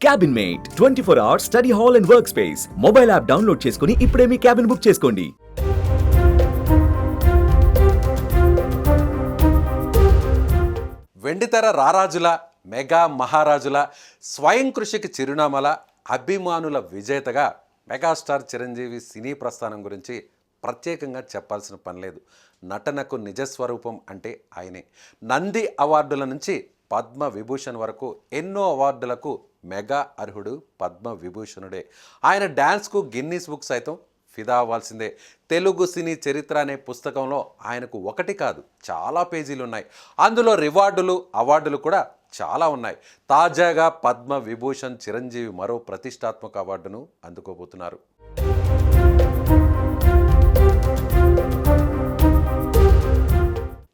Cabin mate twenty four hours study hall and work space mobile app download చేసుకుని ఇప్పుడే మీ cabin book చేసుకోండి. వెండితెర రారాజుల mega మహారాజుల స్వయం కృషికి చిరునామాల అభిమానుల విజేతగా మెగాస్టార్ చిరంజీవి సినీ ప్రస్థానం గురించి ప్రత్యేకంగా చెప్పాల్సిన పని లేదు. నటనకు నిజస్వరూపం అంటే ఆయనే. నంది అవార్డుల నుంచి పద్మ విభూషణ్ వరకు ఎన్నో అవార్డులకు మెగా అర్హుడు పద్మ విభూషణుడే. ఆయన డ్యాన్స్కు గిన్నీస్ బుక్ సైతం ఫిదా అవ్వాల్సిందే. తెలుగు సినీ చరిత్ర అనే పుస్తకంలో ఆయనకు ఒకటి కాదు చాలా పేజీలు ఉన్నాయి అందులో రివార్డులు అవార్డులు కూడా చాలా ఉన్నాయి. తాజాగా పద్మ విభూషణ్ చిరంజీవి మరో ప్రతిష్టాత్మక అవార్డును అందుకోబోతున్నారు.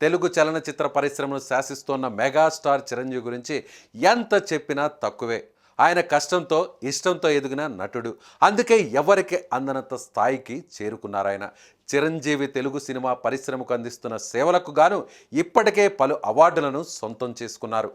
తెలుగు చలనచిత్ర పరిశ్రమను శాసిస్తోన్న మెగాస్టార్ చిరంజీవి గురించి ఎంత చెప్పినా తక్కువే. ఆయన కష్టంతో ఇష్టంతో ఎదిగిన నటుడు. అందుకే ఎవరికి అందనంత స్థాయికి చేరుకున్నారాయన. చిరంజీవి తెలుగు సినిమా పరిశ్రమకు అందిస్తున్న సేవలకు గాను ఇప్పటికే పలు అవార్డులను సొంతం చేసుకున్నారు.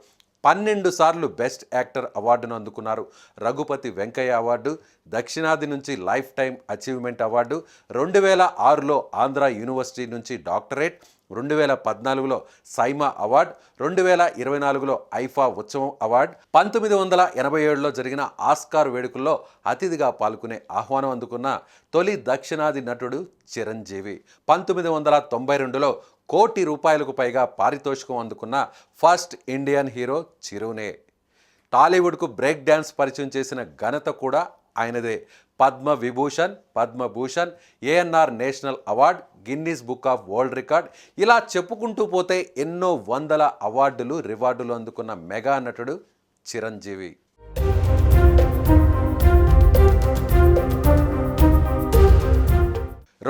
పన్నెండు సార్లు బెస్ట్ యాక్టర్ అవార్డును అందుకున్నారు. రఘుపతి వెంకయ్య అవార్డు దక్షిణాది నుంచి లైఫ్ టైం అచీవ్మెంట్ అవార్డు రెండు వేల ఆరులో ఆంధ్ర యూనివర్సిటీ నుంచి డాక్టరేట్ రెండు వేల పద్నాలుగులో సైమా అవార్డ్ రెండు వేల ఇరవై నాలుగులో ఐఫా ఉత్సవం అవార్డ్ పంతొమ్మిది వందల ఎనభై ఏడులో జరిగిన ఆస్కార్ వేడుకల్లో అతిథిగా పాల్గొనే ఆహ్వానం అందుకున్న తొలి దక్షిణాది నటుడు చిరంజీవి పంతొమ్మిది వందల తొంభై రెండులో కోటి రూపాయలకు పైగా పారితోషికం అందుకున్న ఫస్ట్ ఇండియన్ హీరో చిరునే. టాలీవుడ్కు బ్రేక్ డ్యాన్స్ పరిచయం చేసిన ఘనత కూడా ఆయనదే. Padma Vibhushan Padma Bhushan ANR national award Guinness book of world record ఇలా చెప్పుకుంటూ పోతే ఎన్నో వందల అవార్డులు రివార్డులు అందుకున్న మెగా నటుడు చిరంజీవి.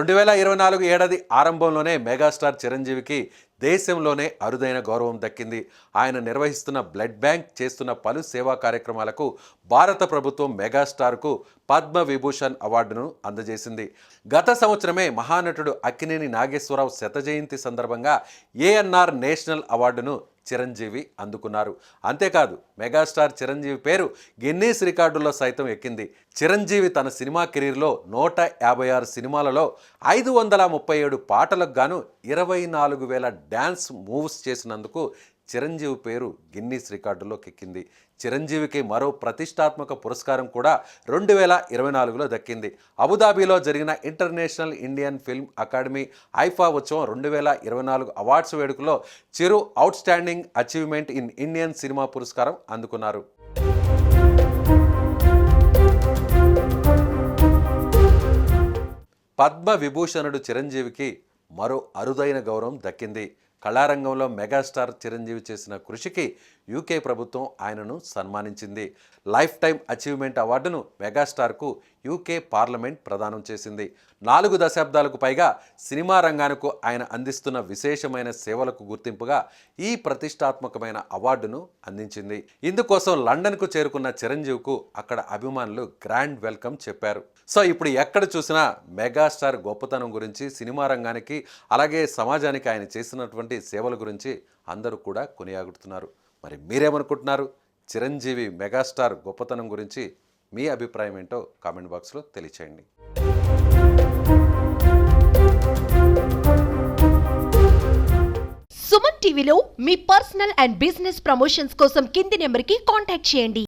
రెండు వేల ఇరవై నాలుగు ఏడాది ఆరంభంలోనే మెగాస్టార్ చిరంజీవికి దేశంలోనే అరుదైన గౌరవం దక్కింది. ఆయన నిర్వహిస్తున్న బ్లడ్ బ్యాంక్ చేస్తున్న పలు సేవా కార్యక్రమాలకు భారత ప్రభుత్వం మెగాస్టార్కు పద్మ విభూషణ్ అవార్డును అందజేసింది. గత సంవత్సరమే మహానటుడు అక్కినేని నాగేశ్వరరావు శత జయంతి సందర్భంగా ఏఎన్ఆర్ నేషనల్ అవార్డును చిరంజీవి అందుకున్నారు. అంతేకాదు మెగాస్టార్ చిరంజీవి పేరు గిన్నీస్ రికార్డుల్లో సైతం ఎక్కింది. చిరంజీవి తన సినిమా కెరీర్లో నూట యాభై ఆరు సినిమాలలో ఐదు వందల ముప్పై ఏడు పాటలకు గాను ఇరవై నాలుగు వేల డ్యాన్స్ మూవ్స్ చేసినందుకు చిరంజీవి పేరు గిన్నీస్ రికార్డులోకి ఎక్కింది చిరంజీవికి మరో ప్రతిష్టాత్మక పురస్కారం కూడా రెండు వేల ఇరవై నాలుగులో దక్కింది. అబుదాబీలో జరిగిన international Indian film academy IIFA ఉత్సవం రెండు వేల ఇరవై నాలుగు అవార్డ్స్ వేడుకలో Chiru outstanding achievement in Indian cinema పురస్కారం అందుకున్నారు. పద్మ విభూషణుడు చిరంజీవికి మరో అరుదైన గౌరవం దక్కింది. కళారంగంలో మెగాస్టార్ చిరంజీవి చేసిన కృషికి యూకే ప్రభుత్వం ఆయనను సన్మానించింది. లైఫ్ టైం అచీవ్మెంట్ అవార్డును మెగాస్టార్కు యూకే పార్లమెంట్ ప్రదానం చేసింది. నాలుగు దశాబ్దాలకు పైగా సినిమా రంగానికి ఆయన అందిస్తున్న విశేషమైన సేవలకు గుర్తింపుగా ఈ ప్రతిష్టాత్మకమైన అవార్డును అందించింది. ఇందుకోసం లండన్కు చేరుకున్న చిరంజీవికు అక్కడ అభిమానులు గ్రాండ్ వెల్కమ్ చెప్పారు. సో ఇప్పుడు ఎక్కడ చూసినా మెగాస్టార్ గొప్పతనం గురించి సినిమా రంగానికి అలాగే సమాజానికి ఆయన చేసినటువంటి సేవల గురించి అందరూ కూడా కొనియాగుతున్నారు మరి మీరేమనుకుంటున్నారు? చిరంజీవి మెగాస్టార్ గొప్పతనం గురించి మీ అభిప్రాయం ఏంటో కామెంట్ బాక్స్లో తెలియచేయండి. సుమన్ టీవీలో మీ పర్సనల్ అండ్ బిజినెస్ ప్రమోషన్స్ కోసం కింది నెంబర్కి కాంటాక్ట్ చేయండి.